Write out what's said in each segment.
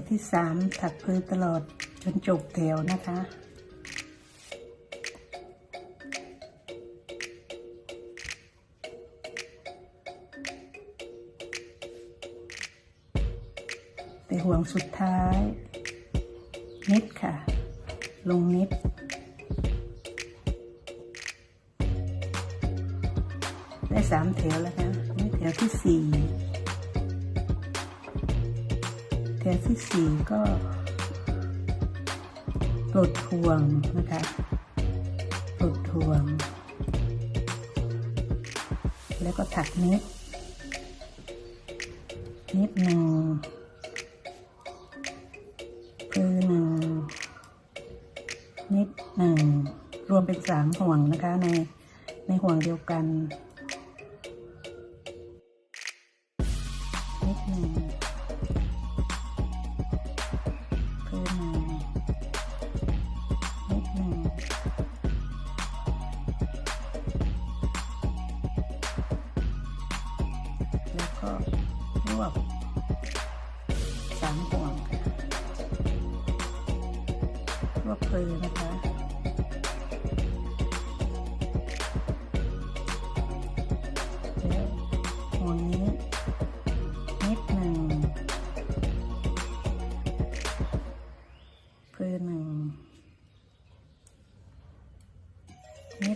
วที่สามถักพื้นตลอดจนจบแถวนะคะแต่ห่วงสุดท้าย นิดค่ะ ลงนิดได้สามแถวแล้วนะนี่แถวที่สี่ แถวที่สี่ก็ปลดห่วงนะคะปลดห่วง แล้วก็ถักนิดนิดหนึ่งคือหนึ่งนิดหนึ่งรวมเป็นสามห่วงนะคะในในห่วงเดียวกัน นิดหนึ่ง คือหนึ่งนิดหนึ่งแล้วก็รวบสามห่วงค่ะรวบเพลนะคะ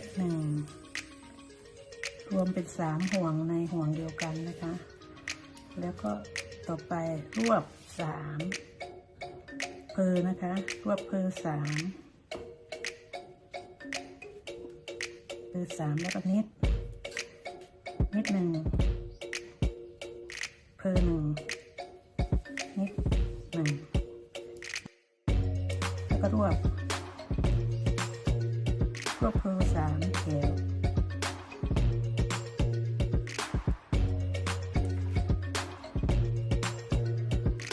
ดหนึ่ง รวมเป็นสามห่วงในห่วงเดียวกันนะคะ แล้วก็ต่อไปรวบสามเพอนะคะ รวบเพอสามเพอสามแล้วก็นิด นิดหนึ่งเพอหนึ่งนิดหนึ่งแล้วก็รวบ อสามแถว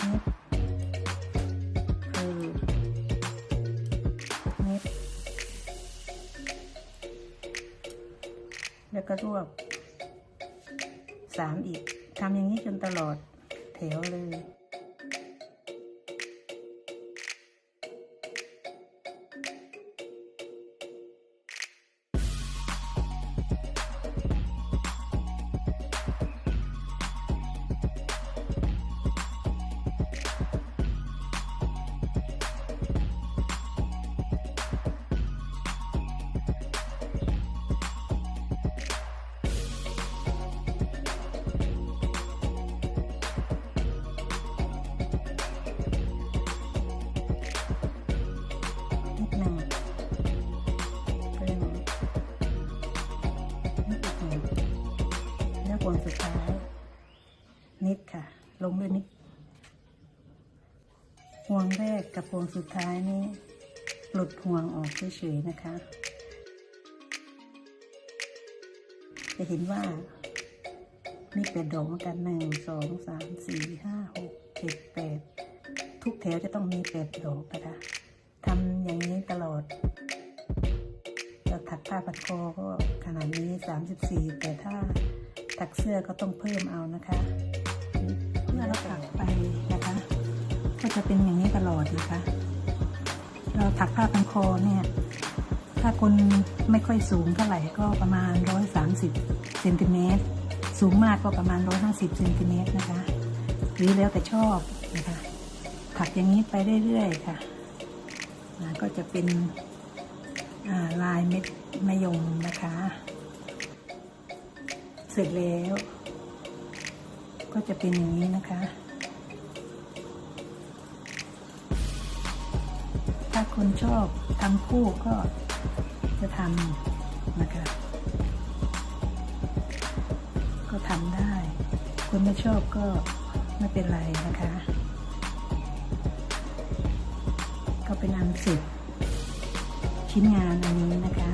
นิดเพอนิดแล้วก็รวบสามอีกทำอย่างนี้จนตลอดแถวเลย วห่วงสุดท้าย นิดค่ะ ลงด้วยนิดห่วงแรกกับห่วงสุดท้ายนี้หลุดห่วงออกเฉยๆนะคะ จะเห็นว่ามีแปดดอกเหมือนกันหนึ่งสองสามสี่ห้าหกเจ็ดแปดทุกแถวจะต้องมีแปดดอกนะคะทำอย่างนี้ตลอดเราถักผ้าพันคอก็ขนาดนี้สามสิบสี่แต่ถ้า ถักเสื้อก็ต้องเพิ่มเอานะคะเมื่อเราถักไปนะคะ ก็จะเป็นอย่างนี้ตลอดนะคะ เราถักผ้าพันคอเนี่ย ถ้าคนไม่ค่อยสูงเท่าไหร่ก็ประมาณ 130เซนติเมตรสูงมากก็ประมาณ 150เซนติเมตรนะคะหรือแล้วแต่ชอบนะคะถักอย่างนี้ไปเรื่อยๆค่ะก็จะเป็นลายเม็ดมะยมนะคะ เสร็จแล้ว ก็จะเป็นอย่างนี้นะคะ ถ้าคนชอบทำคู่ก็จะทำนะคะ ก็ทำได้ คนไม่ชอบก็ไม่เป็นไรนะคะ ก็เป็นอันเสร็จชิ้นงานอันนี้นะคะ